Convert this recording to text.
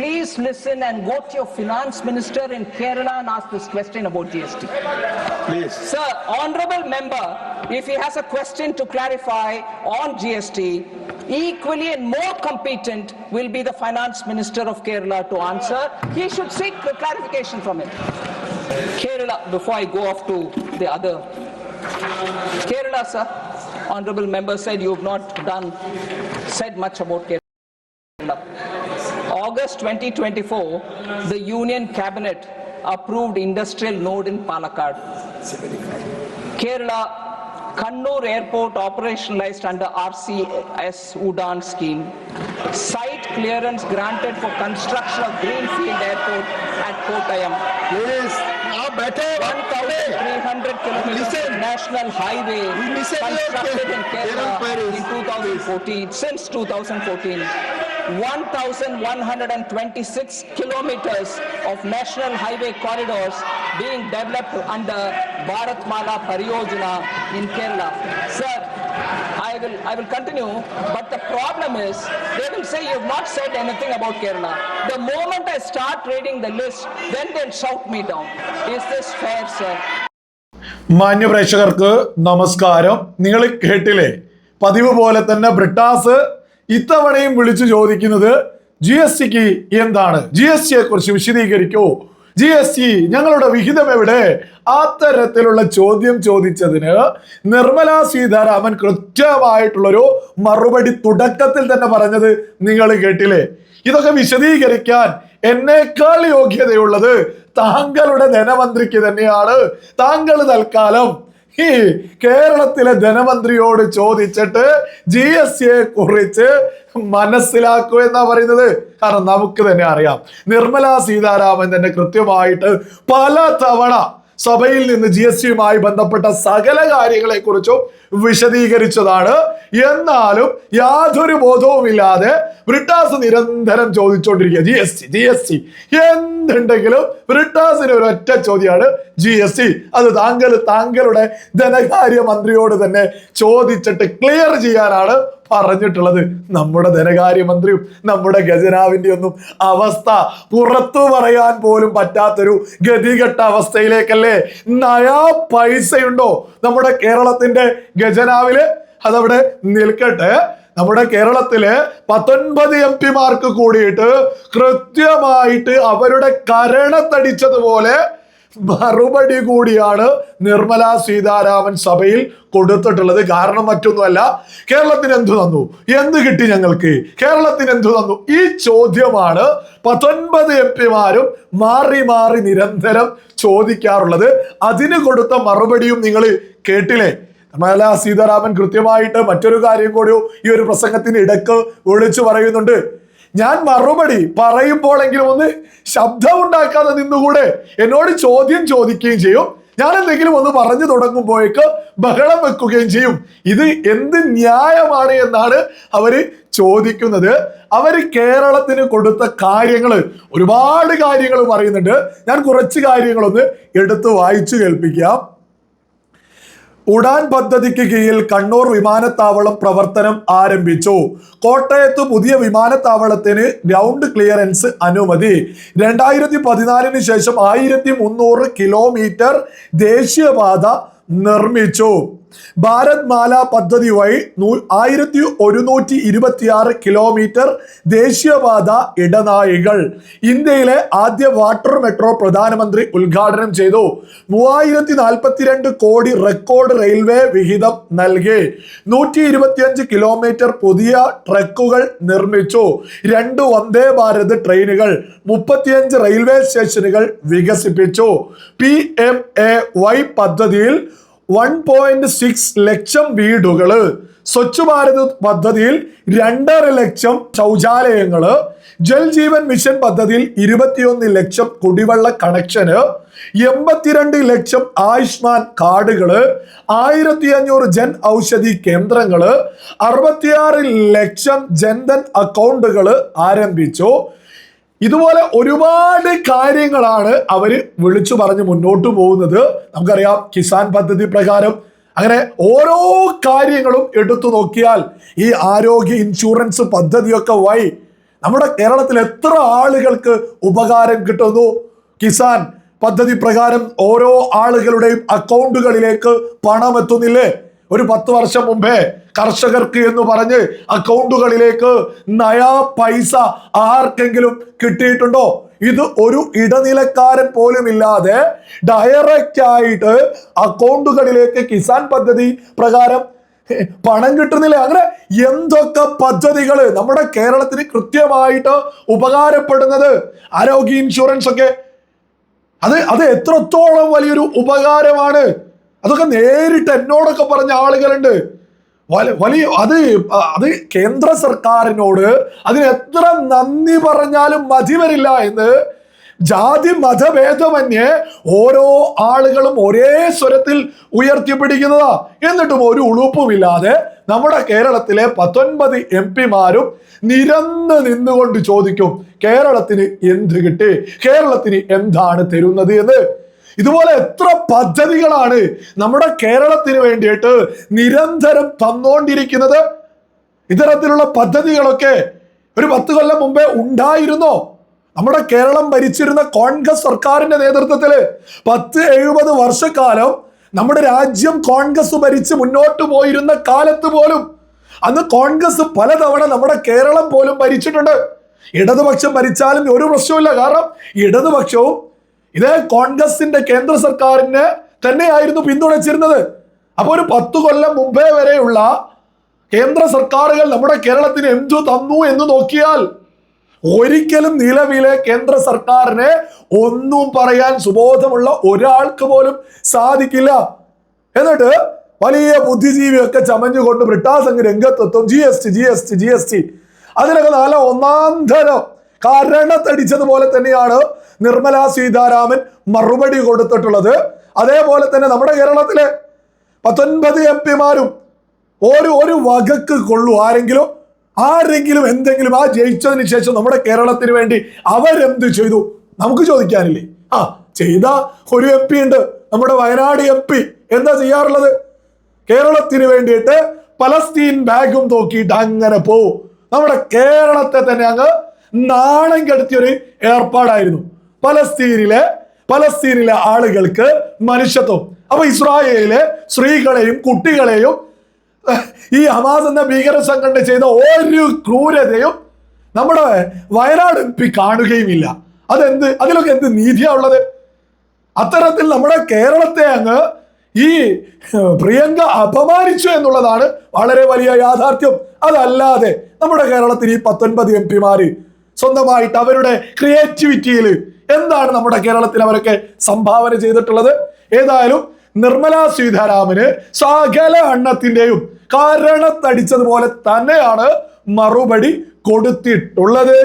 please listen and go to your finance minister in Kerala and ask this question about GST. Please. Sir, honorable member, if he has a question to clarify on GST, equally and more competent will be the finance minister of Kerala to answer. He should seek clarification from him. Kerala, before I go off to the other. Kerala, sir, honorable member said you have not done, said much about Kerala. August 2024, the Union Cabinet approved industrial node in Palakkad. Kerala, Kannur Airport operationalized under RCS Udan scheme. Site clearance granted for construction of Greenfield Airport at Kottayam. Yes. 1,300 kilometers national highway constructed in Kerala in 2014, since 2014. 1,126 kilometers of national highway corridors being developed under Bharat Mala Pariyojana in Kerala. Sir, I will, I will continue, but the problem is, they will say you have not said anything about Kerala. The moment I start reading the list, then they'll shout me down. Is this fair, sir? മാന്യപ്രേക്ഷകർക്ക് നമസ്കാരം നിങ്ങൾ കേട്ടില്ലേ പതിവ് പോലെ തന്നെ ബ്രിട്ടാസ് ഇത്തവണയും വിളിച്ചു ചോദിക്കുന്നത് G S ടിക്ക് എന്താണ്? ജി എസ് ടിയെ കുറിച്ച് വിശദീകരിക്കൂ. ജി എസ് ടി ഞങ്ങളുടെ വിഹിതം എവിടെ? അത്തരത്തിലുള്ള ചോദ്യം ചോദിച്ചതിന് നിർമ്മല സീതാരാമൻ കൃത്യമായിട്ടുള്ളൊരു മറുപടി തുടക്കത്തിൽ തന്നെ പറഞ്ഞത് നിങ്ങൾ കേട്ടില്ലേ? ഇതൊക്കെ വിശദീകരിക്കാൻ എന്നേക്കാൾ യോഗ്യതയുള്ളത് താങ്കളുടെ ധനമന്ത്രിക്ക് തന്നെയാണ്. താങ്കൾ തൽക്കാലം ഈ കേരളത്തിലെ ധനമന്ത്രിയോട് ചോദിച്ചിട്ട് ജി എസ് സിയെ കുറിച്ച് മനസ്സിലാക്കൂ എന്നാ പറയുന്നത്. കാരണം നമുക്ക് തന്നെ അറിയാം. നിർമ്മല സീതാരാമൻ തന്നെ കൃത്യമായിട്ട് പല തവണ സഭയിൽ നിന്ന് ജി എസ് ടിയുമായി ബന്ധപ്പെട്ട സകല കാര്യങ്ങളെക്കുറിച്ചും വിശദീകരിച്ചതാണ്. എന്നാലും യാതൊരു ബോധവുമില്ലാതെ ബ്രിട്ടാസ് നിരന്തരം ചോദിച്ചുകൊണ്ടിരിക്കുക G S T G S T. എന്തുണ്ടെങ്കിലും ബ്രിട്ടാസിന് ഒരു ഒറ്റ ചോദ്യമാണ് ജി എസ് ടി. അത് താങ്കൾ താങ്കളുടെ ധനകാര്യ മന്ത്രിയോട് തന്നെ ചോദിച്ചിട്ട് ക്ലിയർ ചെയ്യാനാണ് പറഞ്ഞിട്ടുള്ളത് നമ്മുടെ ധനകാര്യമന്ത്രിയും നമ്മുടെ ഖജനാവിന്റെ ഒന്നും അവസ്ഥ പുറത്തു പറയാൻ പോലും പറ്റാത്തൊരു ഗതികെട്ട അവസ്ഥയിലേക്കല്ലേ? നയാ പൈസയുണ്ടോ നമ്മുടെ കേരളത്തിന്റെ ഖജനാവിൽ? അതവിടെ നിൽക്കട്ടെ. നമ്മുടെ കേരളത്തിലെ പത്തൊൻപത് എം പിമാർക്ക് കൂടിയിട്ട് കൃത്യമായിട്ട് അവരുടെ കരണത്തടിച്ചതുപോലെ മറുപടി കൂടിയാണ് നിർമ്മല സീതാരാമൻ സഭയിൽ കൊടുത്തിട്ടുള്ളത്. കാരണം മറ്റൊന്നുമല്ല കേരളത്തിന് എന്തു തന്നു? എന്ത് കിട്ടി ഞങ്ങൾക്ക്? കേരളത്തിന് എന്തു തന്നു? ഈ ചോദ്യമാണ് പത്തൊൻപത് എം പിമാരും മാറി മാറി നിരന്തരം ചോദിക്കാറുള്ളത്. അതിന് കൊടുത്ത മറുപടിയും നിങ്ങൾ കേട്ടില്ലേ? നിർമ്മല സീതാരാമൻ കൃത്യമായിട്ട് മറ്റൊരു കാര്യം കൂടി ഈ ഒരു പ്രസംഗത്തിന് ഇടയ്ക്ക് വിളിച്ചു പറയുന്നുണ്ട്. ഞാൻ മറുപടി പറയുമ്പോഴെങ്കിലും ഒന്ന് ശബ്ദം ഉണ്ടാക്കാതെ നിന്നുകൂടെ എന്നോട് ചോദ്യം ചോദിക്കുകയും ചെയ്യും. ഞാൻ എന്തെങ്കിലും ഒന്ന് പറഞ്ഞു തുടങ്ങുമ്പോഴേക്ക് ബഹളം വെക്കുകയും ചെയ്യും. ഇത് എന്ത് ന്യായമാണ് എന്നാണ് അവർ ചോദിക്കുന്നത്. അവർ കേരളത്തിന് കൊടുത്ത കാര്യങ്ങൾ ഒരുപാട് കാര്യങ്ങൾ പറയുന്നുണ്ട്. ഞാൻ കുറച്ച് കാര്യങ്ങളൊന്ന് എടുത്ത് വായിച്ചു കേൾപ്പിക്കാം. ഉഡാൻ പദ്ധതിക്ക് കീഴിൽ കണ്ണൂർ വിമാനത്താവളം പ്രവർത്തനം ആരംഭിച്ചു. കോട്ടയത്ത് പുതിയ വിമാനത്താവളത്തിന് ഗ്രൗണ്ട് ക്ലിയറൻസ് അനുമതി. രണ്ടായിരത്തി പതിനാലിന് ശേഷം ആയിരത്തി കിലോമീറ്റർ ദേശീയപാത നിർമ്മിച്ചു. ഭാരത് മാല പദ്ധതി വഴി നൂ- ആയിരത്തി ഒരുന്നൂറ്റി ഇരുപത്തിയാറ് കിലോമീറ്റർ ദേശീയപാത ഇടനാഴികൾ ഇന്ത്യയിലെ ആദ്യ വാട്ടർ മെട്രോ പ്രധാനമന്ത്രി ഉദ്ഘാടനം ചെയ്തു. മൂവായിരത്തി നാൽപ്പത്തിരണ്ട് കോടി റെക്കോർഡ് റെയിൽവേ വിഹിതം നൽകി. നൂറ്റി ഇരുപത്തിയഞ്ച് കിലോമീറ്റർ പുതിയ ട്രക്കുകൾ നിർമ്മിച്ചു. രണ്ട് വന്ദേ ഭാരത് ട്രെയിനുകൾ മുപ്പത്തിയഞ്ച് റെയിൽവേ സ്റ്റേഷനുകൾ വികസിപ്പിച്ചു. പി എം എ വൈ പദ്ധതിയിൽ വൺ പോയിന്റ് സിക്സ് ലക്ഷം വീടുകൾ സ്വച്ഛ് ഭാരത് പദ്ധതിയിൽ രണ്ടര ലക്ഷം ശൗചാലയങ്ങൾ. ജൽ ജീവൻ മിഷൻ പദ്ധതിയിൽ ഇരുപത്തിയൊന്ന് ലക്ഷം കുടിവെള്ള കണക്ഷന്. എൺപത്തിരണ്ട് ലക്ഷം ആയുഷ്മാൻ കാർഡുകൾ ആയിരത്തി അഞ്ഞൂറ് ജൻ ഔഷധി കേന്ദ്രങ്ങൾ. അറുപത്തിയാറ് ലക്ഷം ജൻധൻ അക്കൗണ്ടുകൾ ആരംഭിച്ചു. ഇതുപോലെ ഒരുപാട് കാര്യങ്ങളാണ് അവർ വിളിച്ചു പറഞ്ഞ് മുന്നോട്ട് പോകുന്നത്. നമുക്കറിയാം കിസാൻ പദ്ധതി പ്രകാരം അങ്ങനെ ഓരോ കാര്യങ്ങളും എടുത്തു നോക്കിയാൽ ഈ ആരോഗ്യ ഇൻഷുറൻസ് പദ്ധതിയൊക്കെ വഴി നമ്മുടെ കേരളത്തിൽ എത്ര ആളുകൾക്ക് ഉപകാരം കിട്ടുന്നു. കിസാൻ പദ്ധതി പ്രകാരം ഓരോ ആളുകളുടെയും അക്കൗണ്ടുകളിലേക്ക് പണം എത്തുന്നില്ലേ? ഒരു പത്ത് വർഷം മുമ്പേ കർഷകർക്ക് എന്ന് പറഞ്ഞ് അക്കൗണ്ടുകളിലേക്ക് നയാ പൈസ ആർക്കെങ്കിലും കിട്ടിയിട്ടുണ്ടോ? ഇത് ഒരു ഇടനിലക്കാരൻ പോലും ഇല്ലാതെ ഡയറക്റ്റ് ആയിട്ട് അക്കൗണ്ടുകളിലേക്ക് കിസാൻ പദ്ധതി പ്രകാരം പണം കിട്ടുന്നില്ല. അങ്ങനെ എന്തൊക്കെ പദ്ധതികൾ നമ്മുടെ കേരളത്തിന് കൃത്യമായിട്ട് ഉപകാരപ്പെടുന്നത്? ആരോഗ്യ ഇൻഷുറൻസ് ഒക്കെ. അത് അത് എത്രത്തോളം വലിയൊരു ഉപകാരമാണ്? അതൊക്കെ നേരിട്ട് എന്നോടൊക്കെ പറഞ്ഞ ആളുകളുണ്ട്. വലിയ അത് അത് കേന്ദ്ര സർക്കാരിനോട് അതിന് എത്ര നന്ദി പറഞ്ഞാലും മതി വരില്ല എന്ന് ജാതി മതഭേദമന്യേ ഓരോ ആളുകളും ഒരേ സ്വരത്തിൽ ഉയർത്തിപ്പിടിക്കുന്നതാ. എന്നിട്ടും ഒരു ഉളുപ്പുമില്ലാതെ നമ്മുടെ കേരളത്തിലെ പത്തൊൻപത് എം പിമാരും നിരന്ന് നിന്നുകൊണ്ട് ചോദിക്കും കേരളത്തിന് എന്ത് കിട്ടി? കേരളത്തിന് എന്താണ് തരുന്നത് എന്ന്? ഇതുപോലെ എത്ര പദ്ധതികളാണ് നമ്മുടെ കേരളത്തിന് വേണ്ടിയിട്ട് നിരന്തരം തന്നുകൊണ്ടിരിക്കുന്നത് ഇത്തരത്തിലുള്ള പദ്ധതികളൊക്കെ ഒരു പത്ത് കൊല്ലം മുമ്പേ ഉണ്ടായിരുന്നോ? നമ്മുടെ കേരളം ഭരിച്ചിരുന്ന കോൺഗ്രസ് സർക്കാരിന്റെ നേതൃത്വത്തിൽ പത്ത് എഴുപത് വർഷക്കാലം നമ്മുടെ രാജ്യം കോൺഗ്രസ് ഭരിച്ച് മുന്നോട്ട് പോയിരുന്ന കാലത്ത് പോലും അന്ന് കോൺഗ്രസ് പലതവണ നമ്മുടെ കേരളം പോലും ഭരിച്ചിട്ടുണ്ട്. ഇടതുപക്ഷം ഭരിച്ചാലും ഒരു പ്രശ്നമില്ല കാരണം ഇടതുപക്ഷവും ഇതേ കോൺഗ്രസിന്റെ കേന്ദ്ര സർക്കാരിന് തന്നെയായിരുന്നു പിന്തുണച്ചിരുന്നത്. അപ്പോൾ ഒരു പത്ത് കൊല്ലം മുമ്പേ വരെയുള്ള കേന്ദ്ര സർക്കാരുകൾ നമ്മുടെ കേരളത്തിന് എന്തു തന്നു എന്ന് നോക്കിയാൽ ഒരിക്കലും നിലവിലെ കേന്ദ്ര സർക്കാരിനെ ഒന്നും പറയാൻ സുബോധമുള്ള ഒരാൾക്ക് പോലും സാധിക്കില്ല. എന്നിട്ട് വലിയ ബുദ്ധിജീവിയൊക്കെ ചമഞ്ഞുകൊണ്ട് ബ്രിട്ടാസ് അങ്ങ് രംഗത്തെത്തും. G S T G S T G S T അതിനൊക്കെ നല്ല ഒന്നാം കരണത്തടിച്ചതുപോലെ തന്നെയാണ് നിർമ്മല സീതാരാമൻ മറുപടി കൊടുത്തിട്ടുള്ളത്. അതേപോലെ തന്നെ നമ്മുടെ കേരളത്തിലെ പത്തൊൻപത് എം പിമാരും ഒരു ഒരു വകക്ക് കൊള്ളു. ആരെങ്കിലും ആരെങ്കിലും എന്തെങ്കിലും ആ ജയിച്ചതിന് ശേഷം നമ്മുടെ കേരളത്തിന് വേണ്ടി അവരെന്ത് ചെയ്തു? നമുക്ക് ചോദിക്കാനില്ലേ? ആ ചെയ്ത ഒരു എം പി ഉണ്ട്. നമ്മുടെ വയനാട് എം പി. എന്താ ചെയ്യാറുള്ളത്? കേരളത്തിന് വേണ്ടിയിട്ട് പലസ്തീൻ ബാഗും തോക്കിയിട്ട് അങ്ങനെ പോവും. നമ്മുടെ കേരളത്തെ തന്നെ അങ്ങ് നാണം കെടുത്തിയൊരു ഏർപ്പാടായിരുന്നു. പലസ്തീനിലെ പലസ്തീനിലെ ആളുകൾക്ക് മനുഷ്യത്വം. അപ്പൊ ഇസ്രായേലിലെ സ്ത്രീകളെയും കുട്ടികളെയും ഈ ഹമാസ് എന്ന ഭീകര സംഘടന ചെയ്ത ഒരു ക്രൂരതയും നമ്മുടെ വയനാട് എം പി കാണുകയുമില്ല. അതെന്ത്? അതിലൊക്കെ എന്ത് നീതിയാ ഉള്ളത്? അത്തരത്തിൽ നമ്മുടെ കേരളത്തെ അങ്ങ് ഈ പ്രിയങ്ക അപമാനിച്ചു എന്നുള്ളതാണ് വളരെ വലിയ യാഥാർത്ഥ്യം. അതല്ലാതെ നമ്മുടെ കേരളത്തിൽ ഈ പത്തൊൻപത് എം പിമാര് സ്വന്തമായിട്ട് അവരുടെ ക്രിയേറ്റിവിറ്റിയിൽ എന്താണ് നമ്മുടെ കേരളത്തിൽ അവരൊക്കെ സംഭാവന ചെയ്തിട്ടുള്ളത്? ഏതായാലും നിർമ്മല സീതാരാമന് സകല എണ്ണത്തിന്റെയും കാരണത്തടിച്ചതുപോലെ തന്നെയാണ് മറുപടി കൊടുത്തിട്ടുള്ളത്.